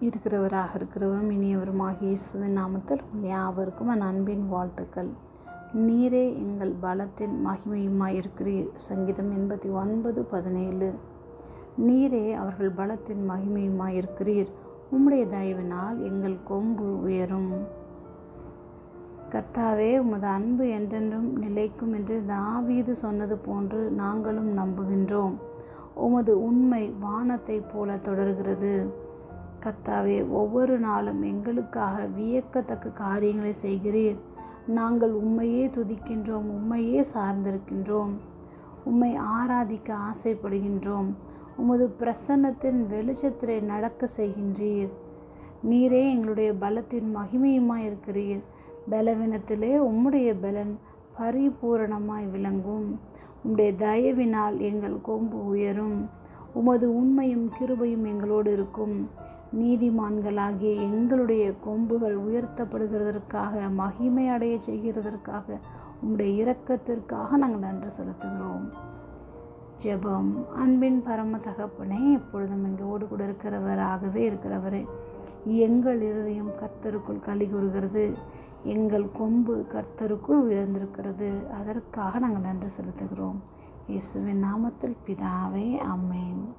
இருக்கிறவராக இருக்கிறவரும் இனியவருமாக இயேசுவின் நாமத்தில் யாவருக்கும் என் அன்பின் வாழ்த்துக்கள். நீரே எங்கள் பலத்தின் மகிமையுமாய் இருக்கிறீர். சங்கீதம் எண்பத்தி ஒன்பது பதினேழு. நீரே அவர்கள் பலத்தின் மகிமையுமாய் இருக்கிறீர். உம்முடைய தயவினால் எங்கள் கொம்பு உயரும். கர்த்தாவே உமது அன்பு என்றென்றும் நிலைக்கும் என்று தாவீது சொன்னது போன்று நாங்களும் நம்புகின்றோம். உமது உண்மை வானத்தைப் போல தொடர்கிறது. கத்தாவே ஒவ்வொரு நாளும் எங்களுக்காக வியக்கத்தக்க காரியங்களை செய்கிறீர். நாங்கள் உண்மையே துதிக்கின்றோம் உண்மையே சார்ந்திருக்கின்றோம். உம்மை ஆராதிக்க ஆசைப்படுகின்றோம். உமது பிரசன்னத்தின் வெளிச்சத்திலே நடக்க செய்கின்றீர். நீரே எங்களுடைய பலத்தின் மகிமையுமாய் இருக்கிறீர். பலவீனத்திலே உம்முடைய பலன் பரிபூரணமாய் விளங்கும். உம்முடைய தயவினால் எங்கள் கொம்பு உயரும். உமது உண்மையும் கிருபையும் எங்களோடு இருக்கும். நீதிமான்களாகிய எங்களுடைய கொம்புகள் உயர்த்தப்படுகிறதற்காக மகிமை அடைய செய்கிறதற்காக உம்முடைய இரக்கத்திற்காக நாங்கள் நன்றி செலுத்துகிறோம். ஜெபம். அன்பின் பரம தகப்பனே எப்பொழுதும் எங்களோடு கூட இருக்கிறவராகவே இருக்கிறவரே எங்கள் இருதயம் கர்த்தருக்குள் களி கூறுகிறது எங்கள் கொம்பு கர்த்தருக்குள் உயர்ந்திருக்கிறது. அதற்காக நாங்கள் நன்றி செலுத்துகிறோம். இயேசுவின் நாமத்தில் பிதாவே அம்மேன்